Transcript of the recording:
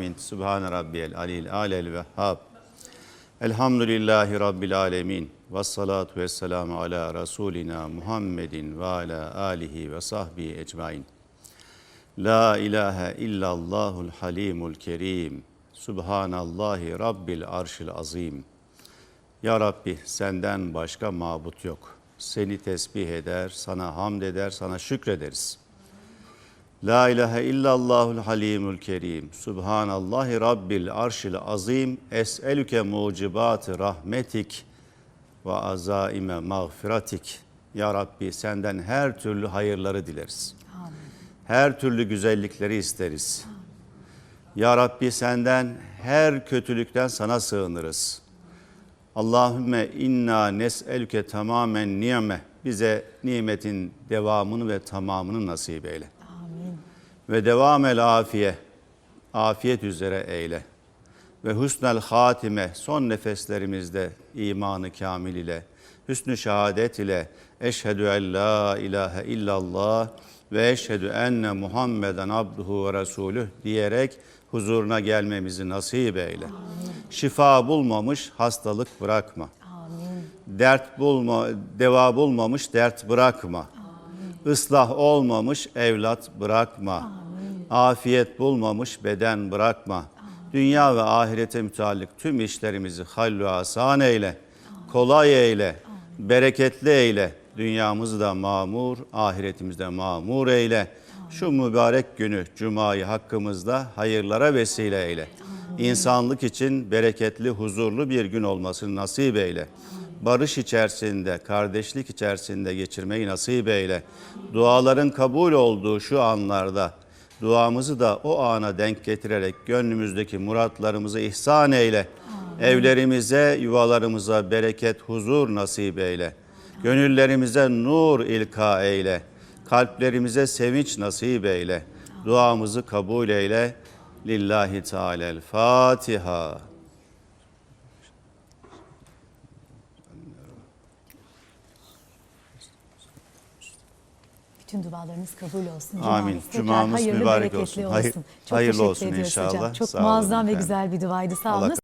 Amin. Sübhane Rabbiyel Alil Alel Vehhab. Elhamdülillahi Rabbil Alemin. Ve salatu ve selamu ala Resulina Muhammedin ve ala alihi ve sahbihi ecmain. La ilahe illallahul halimul kerim. Subhanallahi Rabbil arşil azim. Ya Rabbi senden başka mabut yok. Seni tesbih eder, sana hamd eder, sana şükrederiz. La ilahe illallahul halimul kerim. Subhanallahi Rabbil arşil azim. Es'elüke mucibatı rahmetik ve azaime mağfiratik. Ya Rabbi senden her türlü hayırları dileriz. Her türlü güzellikleri isteriz. Ya Rabbi senden her kötülükten sana sığınırız. Allahümme inna nes'elüke tamamen niyame. Bize nimetin devamını ve tamamını nasip eyle. Ve devam el afiye. Afiyet üzere eyle. Ve husnel hatime son nefeslerimizde imanı kamil ile, hüsnü şehadet ile eşhedü en la ilahe illallah ve eşhedü enne Muhammeden abduhu ve resulüh diyerek huzuruna gelmemizi nasip eyle. Şifa bulmamış hastalık bırakma. Dert bulma, deva bulmamış dert bırakma. Islah olmamış evlat bırakma. Afiyet bulmamış beden bırakma. Dünya ve ahirete müteallik tüm işlerimizi hallü asan eyle. Kolay eyle. Bereketli eyle. Dünyamızı da mamur, ahiretimizde mamur eyle. Şu mübarek günü, cumayı hakkımızda hayırlara vesile eyle. İnsanlık için bereketli, huzurlu bir gün olmasını nasip eyle barış içerisinde, kardeşlik içerisinde geçirmeyi nasip eyle. Duaların kabul olduğu şu anlarda duamızı da o ana denk getirerek gönlümüzdeki muratlarımızı ihsan eyle. Evlerimize, yuvalarımıza bereket, huzur nasip eyle. Gönüllerimize nur ilka eyle. Kalplerimize sevinç nasip eyle. Duamızı kabul eyle. Lillahi Teala'l Fatiha. Bütün dualarınız kabul olsun. Amin. Cumanız tekrar Cumamız hayırlı, mübarek bereketli olsun. Hayır- olsun. Çok hayırlı olsun inşallah. hocam. Çok Sağ muazzam ve güzel bir duaydı. Sağ olun.